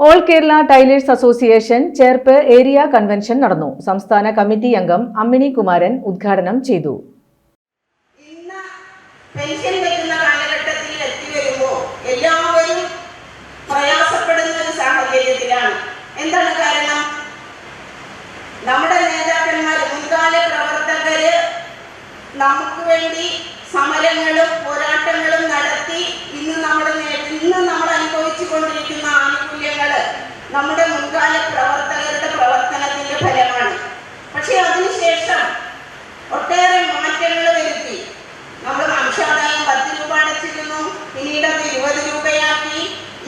All Kerala tailors association Cherpu area convention നടന്നു. സംസ്ഥാന committee അംഗം അമ്മിണി കുമാരൻ ഉദ്ഘാടനം ചെയ്തു. പെൻഷൻ എല്ലാവരും പ്രയാസപ്പെടുന്ന എന്താണ് കാരണം? നമ്മുടെ നേതാക്കന്മാർ നമുക്ക് വേണ്ടി പിന്നീട് അത് ഇരുപത് രൂപയാക്കി.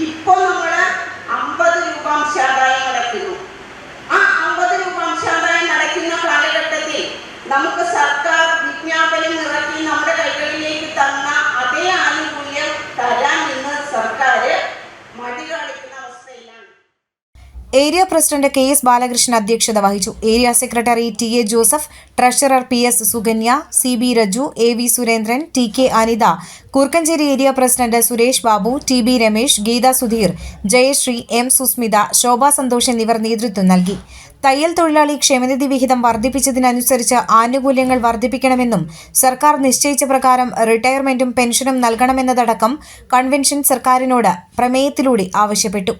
ഇപ്പോൾ നമ്മൾ അമ്പത് രൂപ അംശാദായം അടയ്ക്കുന്നു ആ അമ്പത് രൂപ അംശാദായം നടക്കുന്ന കാലഘട്ടത്തിൽ നമുക്ക് സർക്കാർ വിജ്ഞാപനം ഇറക്കി നമ്മുടെ കൈകളിലേക്ക് തന്ന area president K S Balakrishnan അധ്യക്ഷത വഹിച്ചു. Area secretary T A Joseph treasurer P S Sukanya C B Raju A V Surendran T K Anitha Kurkkancheri area president Suresh Babu T B Ramesh Geetha Sudheer Jayasree M Susmitha Shobha Santhosh എന്നിവർ നേതൃത്വം നൽകി. തയ്യൽ തൊഴിലാളി ക്ഷേമനിധി വിഹിതം വർദ്ധിപ്പിച്ചതിനനുസരിച്ച് ആനുകൂല്യങ്ങൾ വർദ്ധിപ്പിക്കണമെന്നും സർക്കാർ നിശ്ചയിച്ച പ്രകാരം റിട്ടയർമെന്റും പെൻഷനും നൽകണമെന്നതടക്കം കൺവെൻഷൻ സർക്കാരിനോട് പ്രമേയത്തിലൂടെ ആവശ്യപ്പെട്ടു.